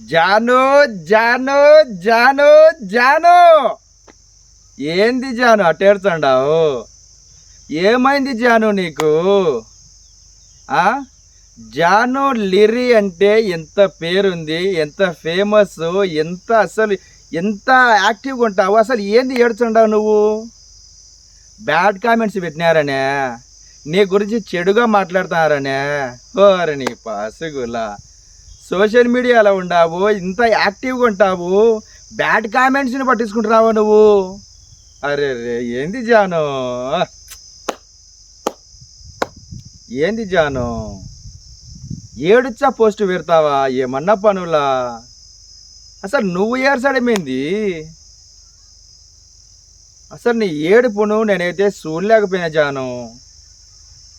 జాను జాను జాను జాను. ఏంది జాను అట్టేడుతుండావు ఏమైంది జాను నీకు? ఆ? జాను లిరి అంటే ఎంత పేరుంది ఎంత ఫేమస్ ఎంత అసలు ఎంత యాక్టివ్గా ఉంటావు అసలు ఏంది ఏడుచుండావు నువ్వు? బ్యాడ్ కామెంట్స్ పెట్టినారనే. నీ గురించి చెడుగా మాట్లాడుతున్నారనే. ఓరే నీ పాసుగులా. సోషల్ మీడియాలో ఉండావు? ఇంత యాక్టివ్గా ఉంటావు? బ్యాడ్ కామెంట్స్ని పట్టించుకుంటున్నావా నువ్వు? అరే రే ఏంది జాను? ఏంది జాను? ఏడుచ్చా పోస్ట్ పెడతావా? ఏమన్నా పనులా? అసలు నువ్వు ఏడ్చడమేంది? అసలు నీ ఏడుపును నేనైతే చూడలేకపోయినా జాను.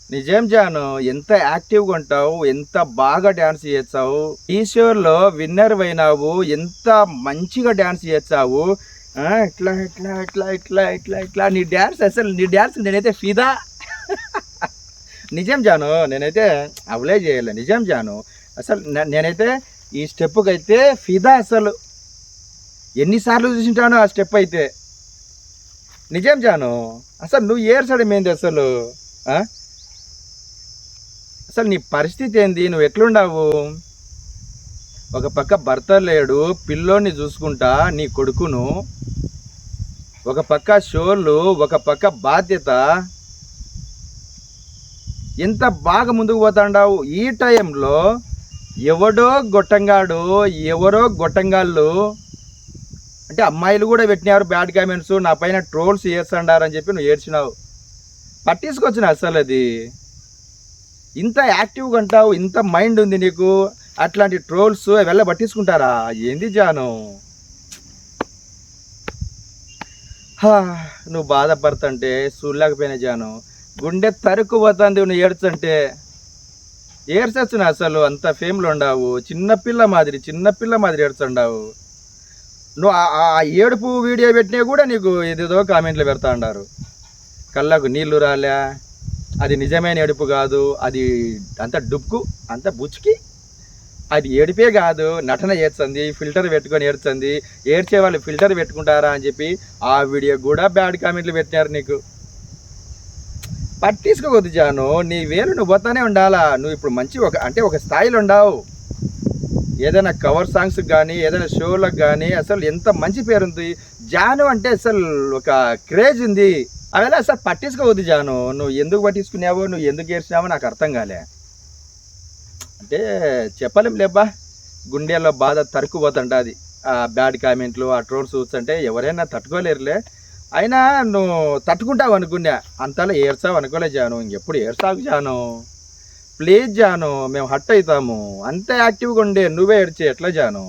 నిజం జాను ఎంత యాక్టివ్గా ఉంటావు ఎంత బాగా డ్యాన్స్ చేస్తావు ఈ షోలో విన్నర్ అయినావు ఎంత మంచిగా డ్యాన్స్ చేస్తావు ఇట్లా ఇట్లా ఇట్లా ఇట్లా ఇట్లా ఇట్లా నీ డ్యాన్స్ అసలు నీ డ్యాన్స్ నేనైతే ఫిదా. నిజం జాను నేనైతే అవలే చేయాలి నిజం జాను. అసలు నేనైతే ఈ స్టెప్కి అయితే ఫిదా అసలు. ఎన్నిసార్లు చూసింటాను ఆ స్టెప్ అయితే. నిజం జాను అసలు నువ్వు ఏర్చడం ఏంది అసలు అసలు నీ పరిస్థితి ఏంది? నువ్వు ఎట్లుండావు? ఒక పక్క భర్త లేడు పిల్లోని చూసుకుంటా నీ కొడుకును. ఒక పక్క షోలు ఒక పక్క బాధ్యత. ఎంత బాగా ముందుకు పోతాండావు. ఈ టైంలో ఎవడో గొట్టంగాడు ఎవరో గొట్టంగాళ్ళు. అంటే అమ్మాయిలు కూడా పెట్టినారు బ్యాడ్ కామెంట్స్ నా పైన ట్రోల్స్ చేస్తాడారని చెప్పి నువ్వు ఏడ్చినావు. పట్టించుకొచ్చిన అసలు అది? ఇంత యాక్టివ్గా ఉంటావు ఇంత మైండ్ ఉంది నీకు అట్లాంటి ట్రోల్స్ వెళ్ళ పట్టించుకుంటారా? ఏంది జాను? హా, నువ్వు బాధపడుతుంటే చూడలేకపోయినా జాను. గుండె తరుకు పోతుంది నువ్వు ఏడ్చంటే. ఏడ్చచ్చు అసలు అంత ఫేమ్లో ఉండవు. చిన్నపిల్ల మాదిరి చిన్నపిల్ల మాదిరి ఏడ్చుండావు. నువ్వు ఆ- ఆ ఏడుపు వీడియో పెట్టినా కూడా నీకు ఏదేదో కామెంట్లు పెడతా ఉండారు కళ్ళకు నీళ్ళు రాలే? అది నిజమైన ఏడుపు కాదు అది అంత డుక్కు అంత బుచ్చుకి అది ఏడిపే కాదు నటన ఏడ్చంది ఫిల్టర్ పెట్టుకొని ఏడ్చంది ఏడ్చే వాళ్ళు ఫిల్టర్ పెట్టుకుంటారా అని చెప్పి ఆ వీడియో కూడా బ్యాడ్ కామెంట్లు పెట్టినారు నీకు. పట్టించుకోవద్దు జాను నీ వేలు నువ్వు పోతానే ఉండాలా నువ్వు ఇప్పుడు మంచి ఒక అంటే ఒక స్థాయిలో ఉండవు. ఏదైనా కవర్ సాంగ్స్ కానీ ఏదైనా షోలకు కానీ అసలు ఎంత మంచి పేరు ఉంది జాను అంటే అసలు ఒక క్రేజ్ ఉంది. అవేలా అసలు పట్టించుకోవద్దు జాను. నువ్వు ఎందుకు పట్టించుకున్నావో నువ్వు ఎందుకు ఏడ్చినావో నాకు అర్థం కాలే. అంటే చెప్పలేం లేబ్బా. గుండెల్లో బాధ తరుక్కుపోతుంటుంది ఆ బ్యాడ్ కామెంట్లు ఆ ట్రోల్స్ చూస్తుంటే ఎవరైనా తట్టుకోలేరులే. అయినా నువ్వు తట్టుకుంటావు అనుకున్నా. అంతలా ఏడ్చావు అనుకోలే జాను. ఇంకెప్పుడు ఏడ్చావు జాను? ప్లీజ్ జాను మేము హట్ అవుతాము అంత యాక్టివ్గా ఉండే నువ్వే ఏడ్చే ఎట్లా జాను?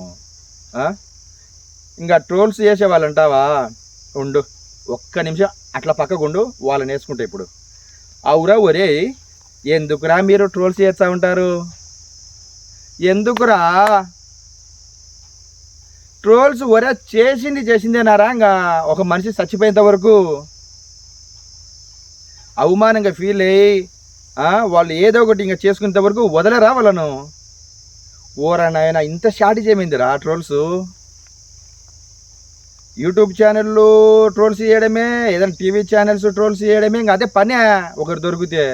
ఇంకా ట్రోల్స్ చేసే అంటావా ఉండు. ఒక్క నిమిషం. అట్లా పక్కకుండు వాళ్ళని వేసుకుంటా ఇప్పుడు. అవురా ఒరే ఎందుకురా మీరు ట్రోల్స్ చేస్తూ ఉంటారు? ఎందుకురా? ట్రోల్స్ ఒరే చేసింది చేసిందేనారా ఇంకా. ఒక మనిషి చచ్చిపోయేంత వరకు. అవమానంగా ఫీల్ అయ్యి వాళ్ళు ఏదో ఒకటి ఇంకా చేసుకునేంత వరకు వదలరా వాళ్ళను? ఓరా నాయన ఇంత షార్ట్ చేయమైందిరా ట్రోల్స్? యూట్యూబ్ ఛానళ్ళు ట్రోల్స్ చేయడమే ఏదైనా టీవీ ఛానల్స్ ట్రోల్స్ చేయడమే ఇంకా అదే పనే ఒకరు దొరికితే.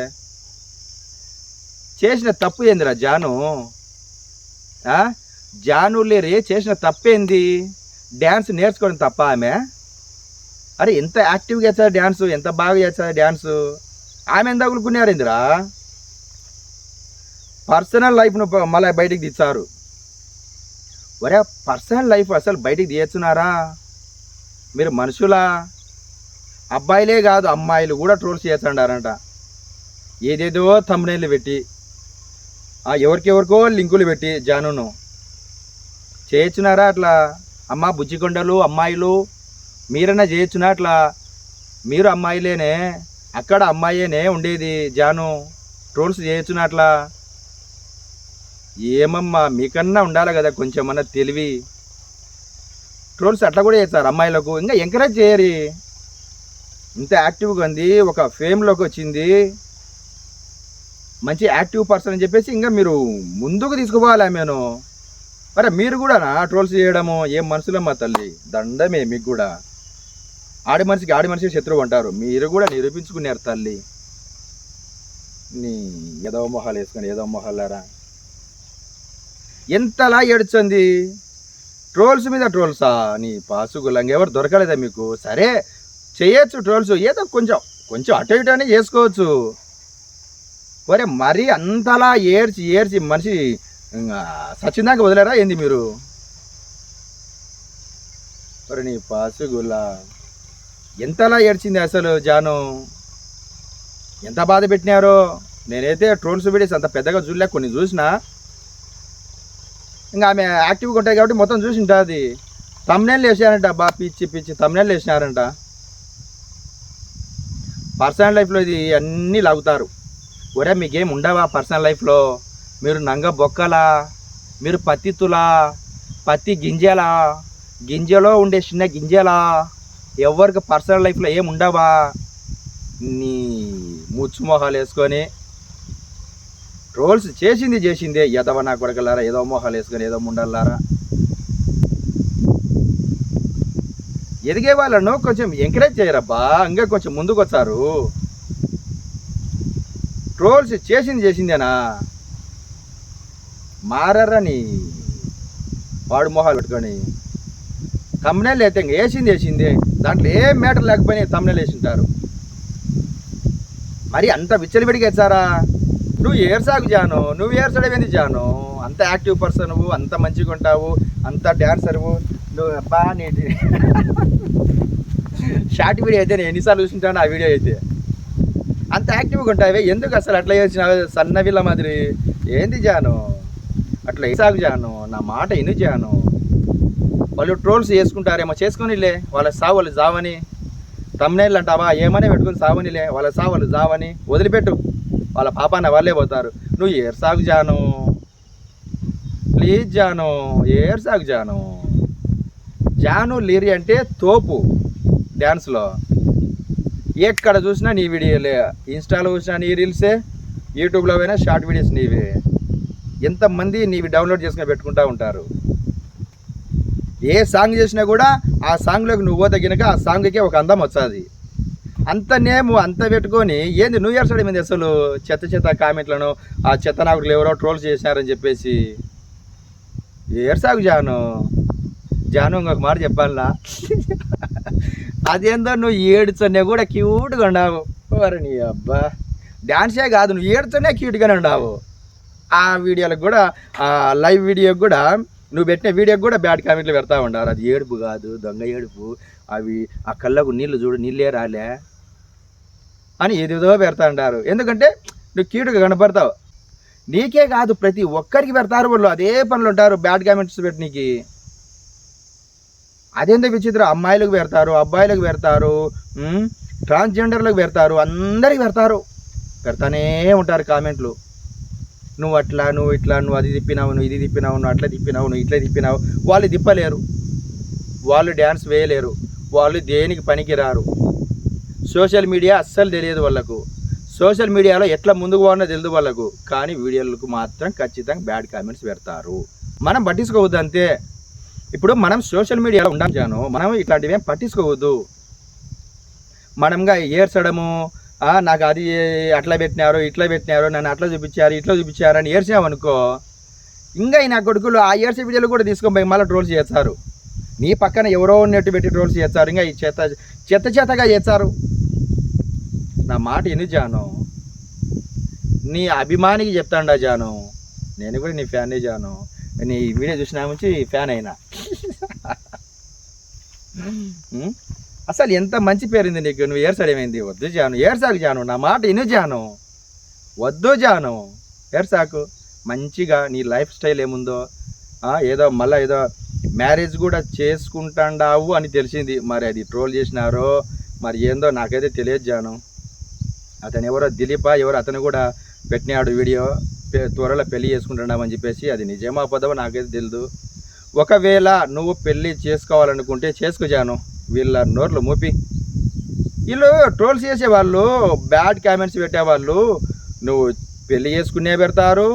చేసిన తప్పు ఏందిరా జాను? జాను లేరే చేసిన తప్పేంది? డ్యాన్స్ నేర్చుకోవడం తప్ప ఆమె? అరే ఎంత యాక్టివ్గా చేస్తారు డ్యాన్స్ ఎంత బాగా చేస్తారు డ్యాన్స్? ఆమె ఎంత తగులుకున్నారేందిరా పర్సనల్ లైఫ్ను మళ్ళీ బయటికి తీస్తారు. ఒరే పర్సనల్ లైఫ్ అసలు బయటికి తీయచ్చున్నారా? మీరు మనుషులా? అబ్బాయిలే కాదు అమ్మాయిలు కూడా ట్రోల్స్ చేస్తుండారంట. ఏదేదో తమ్మునేళ్ళు పెట్టి ఆ, ఎవరికెవరికో లింకులు పెట్టి జానును. చేయొచ్చునారా అట్లా? అమ్మ బుజ్జికొండలు అమ్మాయిలు మీరన్నా చేయొచ్చునా అట్లా? మీరు అమ్మాయిలేనే అక్కడ అమ్మాయేనే ఉండేది జాను. ట్రోల్స్ చేయొచ్చునా అట్లా? ఏమమ్మా మీకన్నా ఉండాలి కదా కొంచెమన్నా తెలివి. ట్రోల్స్ అట్లా కూడా చేస్తారు అమ్మాయిలకు. ఇంకా ఎంకరేజ్ చేయరి. ఇంత యాక్టివ్గా ఉంది ఒక ఫేమ్లోకి వచ్చింది. మంచి యాక్టివ్ పర్సన్ అని చెప్పేసి ఇంకా మీరు ముందుకు తీసుకుపోవాలి ఆమెను. మరి మీరు కూడా ట్రోల్స్ చేయడము ఏం మనుషులమ్మా తల్లి? దండమే మీకు కూడా. ఆడి మనిషికి ఆడి మనిషి శత్రువు అంటారు. మీరు కూడా నిరూపించుకున్నారు తల్లి. నీ ఏదో మొహాలు వేసుకొని ఏదో మొహాలారా ఎంతలా ఏడుచుంది ట్రోల్స్ మీద ట్రోల్సా. నీ పాసుగులంగా ఎవరు దొరకలేదా మీకు? సరే చేయొచ్చు ట్రోల్స్. ఏదో కొంచెం కొంచెం అటు ఇటు అనే చేసుకోవచ్చు. ఒరే మరీ అంతలా ఏడ్చి ఏడ్చి మనిషి ఇంకా సచ్చిందాక వదిలేరా? ఏంది మీరు? మరి నీ పాసుగుల్లా ఎంతలా ఏడ్చింది అసలు జాను? ఎంత బాధ పెట్టినారో? నేనైతే ట్రోల్స్ వీడియోస్ అంత పెద్దగా చూడలేక కొన్ని చూసినా ఇంకా ఆమె యాక్టివ్గా ఉంటాయి కాబట్టి మొత్తం చూసి ఉంటుంది. తమ్నేళ్ళు వేసారంట బా పిచ్చి పిచ్చి తమ్నేళ్ళు వేసినారంట. పర్సనల్ లైఫ్లో ఇది అన్నీ లాగుతారు. ఒరే మీకేం ఉండవా పర్సనల్ లైఫ్లో మీరు నంగ బొక్కలా? మీరు పత్తితులా పత్తి గింజలా? గింజలో ఉండే చిన్న గింజలా? ఎవరికి పర్సనల్ లైఫ్లో ఏం ఉండవా? నీ ముచ్చు మొహాలు వేసుకొని ట్రోల్స్ చేసింది చేసిందే. ఎదవ నా కొడకలారా ఏదో మొహాలు వేసుకొని ఏదో ముండల్లారా. ఎదిగే వాళ్ళను కొంచెం ఎంకరేజ్ చేయరబ్బా. ఇంకా కొంచెం ముందుకు వచ్చారు ట్రోల్స్ చేసింది చేసిందేనా? మారరా నీ వాడు మొహాలు పెట్టుకొని. తమ్నెల్ అయితే ఇంకా వేసింది వేసింది. దాంట్లో ఏం మ్యాటర్ లేకపోయినా తమ్నెల్ వేసింటారు. మరి అంత విచ్చలవిడిగా ఇచ్చారా నువ్వు ఏర్సాగు జాను నువ్వు ఏర్సడమేంది జాను? అంత యాక్టివ్ పర్సన్ నువ్వు అంత మంచిగా ఉంటావు అంత డ్యాన్సర్వు నువ్వు అబ్బా నీ షార్ట్ వీడియో అయితే నేను ఎన్నిసార్లు చూసింటాను ఆ వీడియో అయితే. అంత యాక్టివ్గా ఉంటావే ఎందుకు అసలు అట్లా చేసిన సన్నవిల్ల మాదిరి? ఏంది జాను? అట్లా సాగు జాను నా మాట ఎన్ని జాను. వాళ్ళు ట్రోల్స్ చేసుకుంటారేమో చేసుకొనిలే వాళ్ళ సావు వాళ్ళు జావని. తమ్నేళ్ళు అంటావా ఏమనే పెట్టుకుని సావనిలే వాళ్ళ సావు వాళ్ళు జావని. వదిలిపెట్టు. వాళ్ళ పాపాన్ని వాళ్ళే పోతారు. నువ్వు ఏర్ సాగు జాను. ప్లీజ్ జాను ఏర్ సాగు జాను. జాను లీరి అంటే తోపు డ్యాన్స్లో. ఎక్కడ చూసినా నీ వీడియోలే. ఇన్స్టాలో చూసినా నీ రీల్సే. యూట్యూబ్లో పోయినా షార్ట్ వీడియోస్ నీవే. ఎంతమంది నీవి డౌన్లోడ్ చేసుకుని పెట్టుకుంటూ ఉంటారు? ఏ సాంగ్ చేసినా కూడా ఆ సాంగ్లోకి నువ్వు తగినక ఆ సాంగ్కి ఒక అందం వస్తుంది. అంత నేము అంత పెట్టుకొని ఏంది న్యూ ఇయర్ సైడ్ మీద అసలు చెత్త చెత్త కామెంట్లను ఆ చెత్త నాకులు ఎవరో ట్రోల్ చేశారని చెప్పేసి. ఏర్సాగు జాను. జాను ఇంకొక మాట చెప్పాలా? అదేందో నువ్వు ఏడుచున్నా కూడా క్యూట్గా ఉండావు. మరి నీ అబ్బా. డాన్సే కాదు నువ్వు ఏడుచున్నా క్యూట్గానే ఉన్నావు ఆ వీడియోలకు కూడా ఆ లైవ్ వీడియోకి కూడా నువ్వు పెట్టిన వీడియోకి కూడా బ్యాడ్ కామెంట్లు పెడతా ఉండారు అది ఏడుపు కాదు దొంగ ఏడుపు. అవి ఆ కళ్ళకు నీళ్ళు చూడు నీళ్ళే రాలే. అని ఏదేదో పెడతా ఉంటారు ఎందుకంటే నువ్వు క్యూట్గా కనపడతావు. నీకే కాదు ప్రతి ఒక్కరికి పెడతారు వాళ్ళు. అదే పనులు ఉంటారు బ్యాడ్ కామెంట్స్ పెట్టనీకి. అదేందో విచిత్రం? అమ్మాయిలకు పెడతారు అబ్బాయిలకు పెడతారు ట్రాన్స్జెండర్లకు పెడతారు అందరికి పెడతారు. పెడతానే ఉంటారు కామెంట్లు. నువ్వు అట్లా నువ్వు ఇట్లా నువ్వు అది తిప్పినావు నువ్వు ఇది తిప్పినావు నువ్వు అట్లా తిప్పినావు నువ్వు ఇట్లా తిప్పినావు. వాళ్ళు తిప్పలేరు వాళ్ళు డ్యాన్స్ వేయలేరు. వాళ్ళు దేనికి పనికిరారు? సోషల్ మీడియా అస్సలు తెలియదు వాళ్ళకు. సోషల్ మీడియాలో ఎట్లా ముందుకు పోవాలో తెలియదు వాళ్ళకు. కానీ వీడియోలకు మాత్రం ఖచ్చితంగా బ్యాడ్ కామెంట్స్ పెడతారు. మనం పట్టించుకోవద్దు అంతే ఇప్పుడు మనం సోషల్ మీడియాలో ఉండాలి చాను మనం ఇట్లాంటివి ఏం పట్టించుకోవద్దు. మనంగా ఏర్చడము నాకు అది అట్లా పెట్టినారు ఇట్లా పెట్టినారు నన్ను అట్లా చూపించారు ఇట్లా చూపించారు అని ఏడ్చామనుకో ఇంకా నా కొడుకులు ఆ ఏడ్చే వీడియోలు కూడా తీసుకొని పోయి మళ్ళీ ట్రోల్స్ చేస్తారు. నీ పక్కన ఎవరో ఉన్నట్టు పెట్టి ట్రోల్స్ చేస్తారు. ఇంకా ఈ చెత్త చెత్త చెత్తగా చేస్తారు. నా మాట ఎన్ని జాను? నీ అభిమానికి చెప్తాండా జాను? నేను కూడా నీ ఫ్యానే జాను. నీ వీడియో చూసిన నుంచి ఫ్యాన్ అయినా. అసలు ఎంత మంచి పేరుంది నీకు? నువ్వు ఏర్సడమైంది వద్దు జాను. ఏర్సాకు జాను. నా మాట ఇను జాను. వద్దు జాను. ఏర్సాకు మంచిగా నీ లైఫ్ స్టైల్ ఏముందో? ఏదో మళ్ళీ ఏదో మ్యారేజ్ కూడా చేసుకుంటాండావు అని తెలిసింది. మరి అది ట్రోల్ చేసినారో? మరి ఏందో నాకైతే తెలియదు జాను. అతను ఎవరో దిలీప ఎవరో అతను కూడా పెట్టినాడు వీడియో త్వరలో పెళ్ళి చేసుకుంటున్నామని చెప్పేసి అది నిజమా అబద్ధమో నాకైతే తెలియదు ఒకవేళ నువ్వు పెళ్ళి చేసుకోవాలనుకుంటే చేసుకోజాను వీళ్ళ నోర్లు మూపి. వీళ్ళు ట్రోల్స్ చేసేవాళ్ళు బ్యాడ్ కామెంట్స్ పెట్టేవాళ్ళు నువ్వు పెళ్ళి చేసుకునే పెడతారు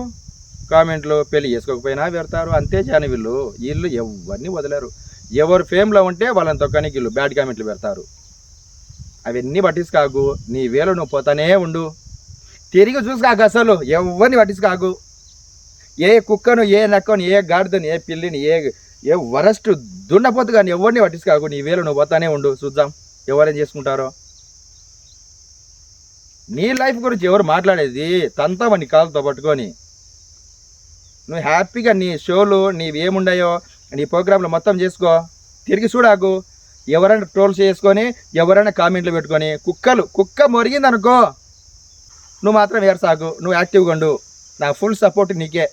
కామెంట్లు పెళ్ళి చేసుకోకపోయినా పెడతారు అంతే చేయని వీళ్ళు. వీళ్ళు ఎవరిని వదిలేరు. ఎవరు ఫేమ్లో ఉంటే వాళ్ళని తొక్కనికి వీళ్ళు బ్యాడ్ కామెంట్లు పెడతారు. అవన్నీ పట్టించుకాకు. నీ వేలు నువ్వు పోతానే ఉండు. తిరిగి చూసుకోకు అసలు. ఎవరిని పట్టించుకాకు. ఏ కుక్కను ఏ నక్కను ఏ గాడిదని ఏ పిల్లిని ఏ ఏ వరస్ట్ దున్నపోతు కానీ ఎవరిని పట్టించుకోకు. నీ వేలు నువ్వు పోతానే ఉండు. చూద్దాం ఎవరేం చేసుకుంటారో. నీ లైఫ్ గురించి ఎవరు మాట్లాడేది? తంతామా నీ కాలుతో పట్టుకొని. నువ్వు హ్యాపీగా నీ షోలు నీవి ఏముండాయో నీ ప్రోగ్రాంలు మొత్తం చేసుకో. తిరిగి చూడాకు. ఎవరైనా ట్రోల్స్ చేసుకొని ఎవరైనా కామెంట్లు పెట్టుకొని కుక్కలు కుక్క మొరిగిందనుకో నువ్వు మాత్రం ఏర్సాగు నువ్వు యాక్టివ్గా ఉండు. నా ఫుల్ సపోర్ట్ నీకే.